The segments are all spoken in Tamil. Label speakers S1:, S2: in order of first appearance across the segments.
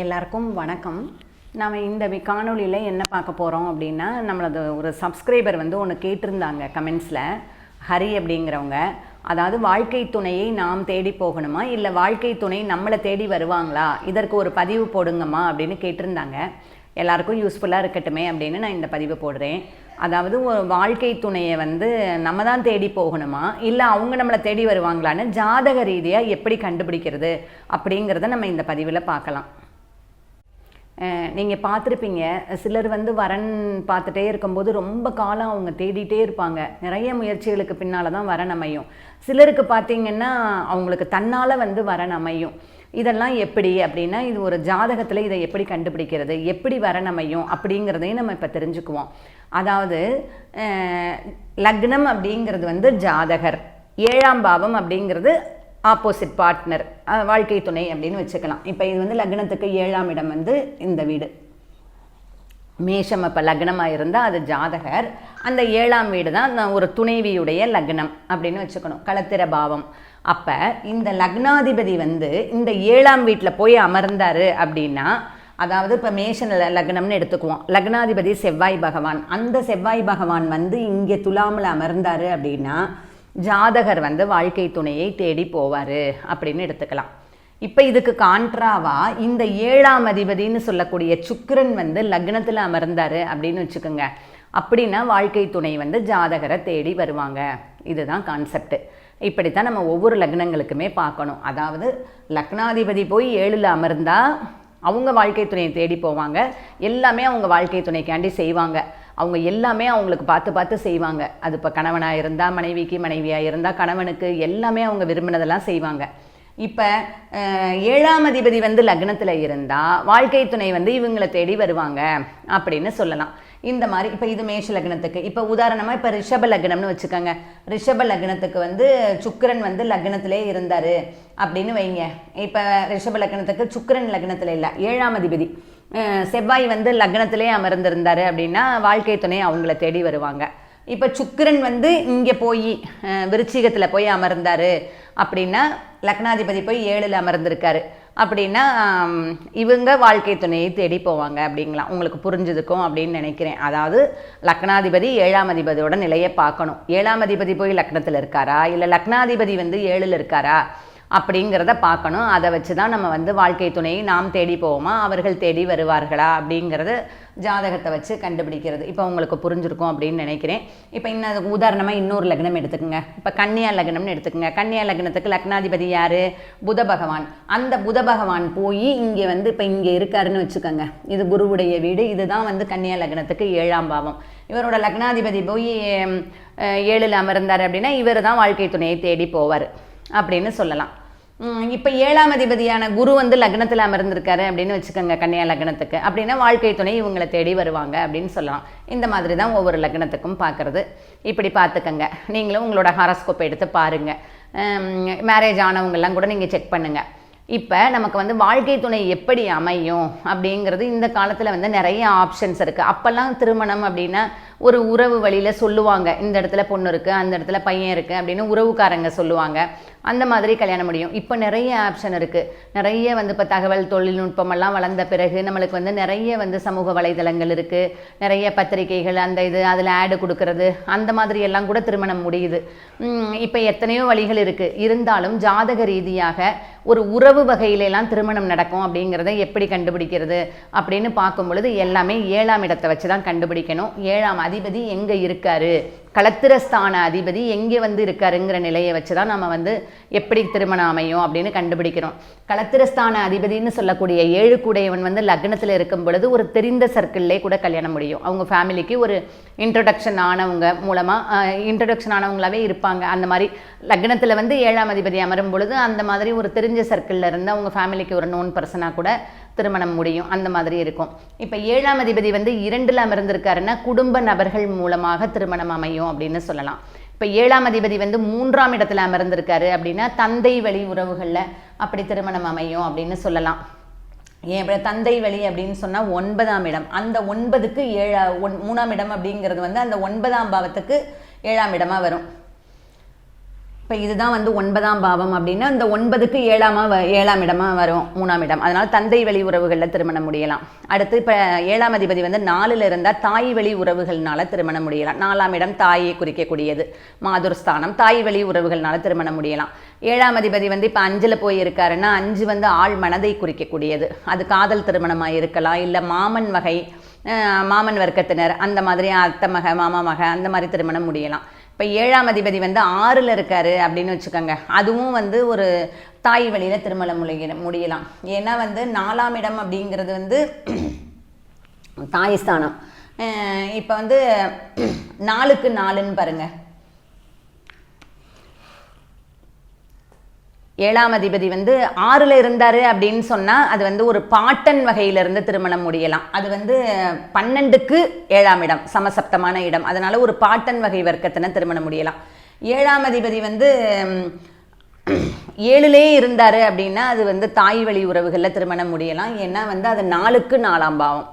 S1: எல்லாருக்கும் வணக்கம். நாம் இந்த காணொலியில் என்ன பார்க்க போகிறோம் அப்படின்னா நம்மளது ஒரு சப்ஸ்கிரைபர் வந்து ஒன்று கேட்டிருந்தாங்க கமெண்ட்ஸில் ஹரி அப்படிங்கிறவங்க. அதாவது வாழ்க்கை துணையை நாம் தேடி போகணுமா? இல்லை வாழ்க்கை துணை நம்மளை தேடி வருவாங்களா? இதற்கு ஒரு பதிவு போடுங்கம்மா அப்படின்னு கேட்டிருந்தாங்க. எல்லாருக்கும் யூஸ்ஃபுல்லாக இருக்கட்டுமே அப்படின்னு நான் இந்த பதிவு போடுறேன். அதாவது ஒரு வாழ்க்கை துணையை வந்து நம்ம தான் தேடி போகணுமா? இல்லை அவங்க நம்மளை தேடி வருவாங்களான்னு ஜாதக ரீதியாக எப்படி கண்டுபிடிக்கிறது அப்படிங்கிறத நம்ம இந்த பதிவில் பார்க்கலாம். நீங்கள் பார்த்துருப்பீங்க. சிலர் வந்து வரன் பார்த்துட்டே இருக்கும்போது ரொம்ப காலம் அவங்க தேடிட்டே இருப்பாங்க. நிறைய முயற்சிகளுக்கு பின்னால் தான் வரன் அமையும். சிலருக்கு பார்த்தீங்கன்னா அவங்களுக்கு தன்னால் வந்து வரன் அமையும். இதெல்லாம் எப்படி அப்படின்னா இது ஒரு ஜாதகத்தில் இதை எப்படி கண்டுபிடிக்கிறது? எப்படி வரன் அமையும்? அப்படிங்கிறதையும் நம்ம இப்போ தெரிஞ்சுக்குவோம். அதாவது லக்னம் அப்படிங்கிறது வந்து ஜாதகர். ஏழாம் பாவம் அப்படிங்கிறது ஆப்போசிட் பார்ட்னர் வாழ்க்கை துணை அப்படின்னு வச்சுக்கலாம். இப்போ இது வந்து லக்னத்துக்கு ஏழாம் இடம் வந்து இந்த வீடு. மேஷம் இப்போ லக்னமாக இருந்தால் அது ஜாதகர். அந்த ஏழாம் வீடு தான் நான் ஒரு துணைவியுடைய லக்னம் அப்படின்னு வச்சுக்கணும். களத்திர பாவம். அப்போ இந்த லக்னாதிபதி வந்து இந்த ஏழாம் வீட்டில் போய் அமர்ந்தார் அப்படின்னா அதாவது இப்போ மேஷ லக்னம்னு எடுத்துக்குவோம். லக்னாதிபதி செவ்வாய் பகவான். அந்த செவ்வாய் பகவான் வந்து இங்கே துலாமில் அமர்ந்தார் அப்படின்னா ஜாதகர் வந்து வாழ்க்கை துணையை தேடி போவார் அப்படின்னு எடுத்துக்கலாம். இப்போ இதுக்கு கான்ட்ராவா இந்த ஏழாம் அதிபதின்னு சொல்லக்கூடிய சுக்கரன் வந்து லக்னத்தில் அமர்ந்தாரு அப்படின்னு வச்சுக்கோங்க. அப்படின்னா வாழ்க்கை துணை வந்து ஜாதகரை தேடி வருவாங்க. இதுதான் கான்செப்ட். இப்படித்தான் நம்ம ஒவ்வொரு லக்னங்களுக்குமே பார்க்கணும். அதாவது லக்னாதிபதி போய் ஏழில் அமர்ந்தா அவங்க வாழ்க்கை துணையை தேடி போவாங்க. எல்லாமே அவங்க வாழ்க்கை துணைக்காண்டி செய்வாங்க. அவங்க எல்லாமே அவங்களுக்கு பார்த்து பார்த்து செய்வாங்க. அது இப்போ கணவனாக இருந்தால் மனைவிக்கு மனைவியாக இருந்தால் கணவனுக்கு எல்லாமே அவங்க விரும்பினதெல்லாம் செய்வாங்க. இப்போ ஏழாம் அதிபதி வந்து லக்னத்தில் இருந்தால் வாழ்க்கை துணை வந்து இவங்களை தேடி வருவாங்க அப்படின்னு சொல்லலாம். இந்த மாதிரி இப்போ இது மேஷ லக்னத்துக்கு. இப்போ உதாரணமாக இப்போ ரிஷப லக்னம்னு வச்சுக்கோங்க. ரிஷப லக்னத்துக்கு வந்து சுக்கரன் வந்து லக்னத்திலே இருந்தார் அப்படின்னு வைங்க. இப்போ ரிஷப லக்னத்துக்கு சுக்கரன் லக்னத்தில் இல்லை ஏழாம் அதிபதி. செவ்வாய் வந்து லக்னத்திலே அமர்ந்திருந்தார் அப்படின்னா வாழ்க்கை துணை அவங்கள தேடி வருவாங்க. இப்போ சுக்கரன் வந்து இங்கே போய் விருச்சிகத்தில் போய் அமர்ந்தார் அப்படின்னா லக்னாதிபதி போய் ஏழில் அமர்ந்திருக்காரு அப்படின்னா இவங்க வாழ்க்கை துணையை தேடி போவாங்க அப்படிங்களா உங்களுக்கு புரிஞ்சுதுக்கும் அப்படின்னு நினைக்கிறேன். அதாவது லக்னாதிபதி ஏழாம் அதிபதியோட நிலையை பார்க்கணும். ஏழாம் அதிபதி போய் லக்னத்தில் இருக்காரா? இல்லை லக்னாதிபதி வந்து ஏழில் இருக்காரா? அப்படிங்கிறத பார்க்கணும். அதை வச்சு தான் நம்ம வந்து வாழ்க்கை துணையை நாம் தேடி போவோமா? அவர்கள் தேடி வருவார்களா? அப்படிங்கிறது ஜாதகத்தை வச்சு கண்டுபிடிக்கிறது. இப்போ உங்களுக்கு புரிஞ்சிருக்கும் அப்படின்னு நினைக்கிறேன். இப்போ இன்னும் உதாரணமாக இன்னொரு லக்னம் எடுத்துக்கோங்க. இப்போ கன்னியா லக்னம்னு எடுத்துக்கோங்க. கன்னியா லக்னத்துக்கு லக்னாதிபதி யார்? புத பகவான். அந்த புத பகவான் போய் இங்கே வந்து இப்போ இங்கே இருக்காருன்னு வச்சுக்கோங்க. இது குருவுடைய வீடு. இதுதான் வந்து கன்னியா லக்னத்துக்கு ஏழாம் பாவம். இவரோட லக்னாதிபதி போய் ஏழில் அமர்ந்தார் அப்படின்னா இவர் தான் வாழ்க்கை துணையை தேடி போவார் அப்படின்னு சொல்லலாம். இப்போ ஏழாம் அதிபதியான குரு வந்து லக்னத்தில் அமர்ந்திருக்காரு அப்படின்னு வச்சுக்கோங்க கன்னியா லக்னத்துக்கு. அப்படின்னா வாழ்க்கை துணை இவங்களை தேடி வருவாங்க அப்படின்னு சொல்லலாம். இந்த மாதிரி தான் ஒவ்வொரு லக்னத்துக்கும் பார்க்குறது இப்படி பார்த்துக்கங்க நீங்களும் உங்களோட ஹாரஸ்கோப் எடுத்து பாருங்கள் மேரேஜ் ஆனவங்கெல்லாம் கூட நீங்கள் செக் பண்ணுங்கள் இப்போ நமக்கு வந்து வாழ்க்கை துணை எப்படி அமையும் அப்படிங்கிறது இந்த காலத்தில் வந்து நிறைய ஆப்ஷன்ஸ் இருக்குது அப்போல்லாம் திருமணம் அப்படின்னா ஒரு உறவு வழியில் சொல்லுவாங்க. இந்த இடத்துல பொண்ணு இருக்குது அந்த இடத்துல பையன் இருக்குது அப்படின்னு உறவுக்காரங்க சொல்லுவாங்க. அந்த மாதிரி கல்யாணம் முடியும். இப்போ நிறைய ஆப்ஷன் இருக்குது நிறைய வந்து இப்போ தகவல் தொழில்நுட்பமெல்லாம் வளர்ந்த பிறகு நம்மளுக்கு வந்து நிறைய வந்து சமூக வலைதளங்கள் இருக்குது நிறைய பத்திரிகைகள் அந்த இது அதில் ஆடு கொடுக்கறது அந்த மாதிரி எல்லாம் கூட திருமணம் முடியுது. இப்போ எத்தனையோ வழிகள் இருக்குது இருந்தாலும் ஜாதக ரீதியாக ஒரு உறவு வகையிலெல்லாம் திருமணம் நடக்கும் அப்படிங்கிறத எப்படி கண்டுபிடிக்கிறது அப்படின்னு பார்க்கும் பொழுது எல்லாமே ஏழாம் இடத்தை வச்சு தான் கண்டுபிடிக்கணும். ஏழாம் அதிபதி எங்கே இருக்காரு? களத்திரஸ்தான அதிபதி எங்கே வந்து இருக்காருங்கிற நிலையை வச்சு தான் நம்ம வந்து எப்படி திருமணம் அமையும் அப்படின்னு கண்டுபிடிக்கிறோம். களத்திரஸ்தான அதிபதின்னு சொல்லக்கூடிய ஏழு கூடையவன் வந்து லக்னத்தில் இருக்கும் பொழுது ஒரு தெரிந்த சர்க்கிள்லே கூட கல்யாணம் முடியும். அவங்க ஃபேமிலிக்கு ஒரு இன்ட்ரடக்ஷன் ஆனவங்க மூலமாக இன்ட்ரடக்ஷன் ஆனவங்களாவே இருப்பாங்க. அந்த மாதிரி லக்னத்தில் வந்து ஏழாம் அதிபதி அமரும் பொழுது அந்த மாதிரி ஒரு தெரிஞ்ச சர்க்கிளில் இருந்து அவங்க ஃபேமிலிக்கு ஒரு நோன் பர்சனாக கூட திருமணம் முடியும். அந்த மாதிரி இருக்கும். இப்போ ஏழாம் அதிபதி வந்து இரண்டில் அமர்ந்திருக்காருன்னா குடும்ப நபர்கள் மூலமாக திருமணம் அமையும் அப்படின்னு சொல்லலாம். இப்போ ஏழாம் அதிபதி வந்து மூன்றாம் இடத்துல அமர்ந்திருக்காரு அப்படின்னா தந்தை வழி உறவுகளில் அப்படி திருமணம் அமையும் அப்படின்னு சொல்லலாம். ஏன் தந்தை வழி அப்படின்னு சொன்னால் ஒன்பதாம் இடம். அந்த ஒன்பதுக்கு ஏழா ஒன் மூணாம் இடம் அப்படிங்கிறது வந்து அந்த ஒன்பதாம் பாவத்துக்கு ஏழாம் இடமா வரும். இப்போ இதுதான் வந்து ஒன்பதாம் பாவம் அப்படின்னா இந்த ஒன்பதுக்கு ஏழாமா வ- ஏழாம் இடமா வரும் மூணாம் இடம். அதனால தந்தை வழி உறவுகளில் திருமணம் முடியலாம். அடுத்து இப்போ ஏழாம் அதிபதி வந்து நாலில் இருந்தால் தாய் வழி உறவுகள்னால திருமணம் முடியலாம். நாலாம் இடம் தாயை குறிக்கக்கூடியது மாதுர் ஸ்தானம். தாய் வழி உறவுகள்னால திருமணம் முடியலாம். ஏழாம் அதிபதி வந்து இப்போ அஞ்சில் போய் இருக்காருன்னா அஞ்சு வந்து ஆள் மனதை குறிக்கக்கூடியது. அது காதல் திருமணமாக இருக்கலாம் இல்லை மாமன் வகை மாமன் வர்க்கத்தினர் அந்த மாதிரி அத்தை மக மாமா மக அந்த மாதிரி திருமணம் முடியலாம். இப்போ ஏழாம் அதிபதி வந்து ஆறில் இருக்காரு அப்படின்னு வச்சுக்கோங்க. அதுவும் வந்து ஒரு தாய் வழியில் திருமணம் முடிய முடியலாம். ஏன்னா வந்து நாலாம் இடம் அப்படிங்கிறது வந்து தாய் ஸ்தானம். இப்போ வந்து நாலுக்கு நாலுன்னு பாருங்கள் ஏழாம் அதிபதி வந்து ஆறில் இருந்தார் அப்படின்னு சொன்னால் அது வந்து ஒரு பாட்டன் வகையிலிருந்து திருமணம் முடியலாம். அது வந்து பன்னெண்டுக்கு ஏழாம் இடம் சமசப்தமான இடம். அதனால ஒரு பாட்டன் வகை வர்க்கத்தின திருமணம் முடியலாம். ஏழாம் அதிபதி வந்து ஏழுலே இருந்தார் அப்படின்னா அது வந்து தாய் வழி உறவுகளில் திருமணம் முடியலாம். ஏன்னா வந்து அது நாலுக்கு நாலாம் பாவம்.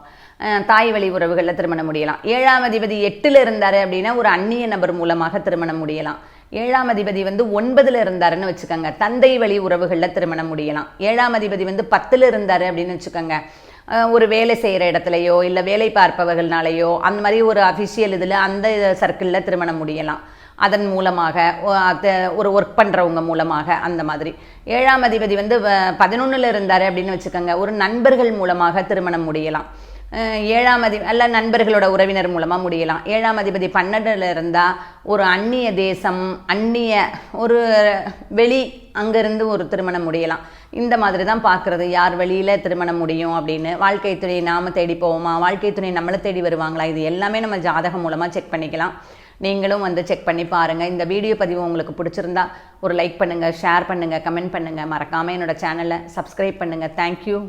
S1: தாய் வழி உறவுகளில் திருமணம் முடியலாம். ஏழாம் அதிபதி எட்டில் இருந்தார் அப்படின்னா ஒரு அந்நிய நபர் மூலமாக திருமணம் முடியலாம். ஏழாம் அதிபதி வந்து ஒன்பதுல இருந்தாருன்னு வச்சுக்கோங்க. தந்தை வழி உறவுகளில் திருமணம் முடியலாம். ஏழாம் அதிபதி வந்து பத்தில் இருந்தார் அப்படின்னு வச்சுக்கோங்க. ஒரு வேலை செய்கிற இடத்துலையோ இல்லை வேலை பார்ப்பவர்கள்னாலேயோ அந்த மாதிரி ஒரு அஃபிஷியல் இதில் அந்த சர்க்கிளில் திருமணம் முடியலாம். அதன் மூலமாக ஒரு ஒர்க் பண்ணுறவங்க மூலமாக அந்த மாதிரி. ஏழாம் அதிபதி வந்து பதினொன்றில் இருந்தார் அப்படின்னு வச்சுக்கோங்க. ஒரு நண்பர்கள் மூலமாக திருமணம் முடியலாம். ஏழாம் அதி அல்ல நண்பர்களோட உறவினர் மூலமாக முடியலாம். ஏழாம் அதிபதி பன்னெண்டில் இருந்தால் ஒரு அந்நிய தேசம் அந்நிய ஒரு வெளி அங்கேருந்து ஒரு திருமணம் முடியலாம். இந்த மாதிரி தான் பார்க்குறது யார் வழியில் திருமணம் முடியும் அப்படின்னு. வாழ்க்கை துணை நாம் தேடி போவோமா? வாழ்க்கை துணை நம்மளை தேடி வருவாங்களா? இது எல்லாமே நம்ம ஜாதகம் மூலமாக செக் பண்ணிக்கலாம். நீங்களும் வந்து செக் பண்ணி பாருங்கள் இந்த வீடியோ பதிவு உங்களுக்கு பிடிச்சிருந்தா ஒரு லைக் பண்ணுங்கள் ஷேர் பண்ணுங்கள் கமெண்ட் பண்ணுங்கள் மறக்காமல் என்னோட சேனலை சப்ஸ்கிரைப் பண்ணுங்கள் தேங்க்யூ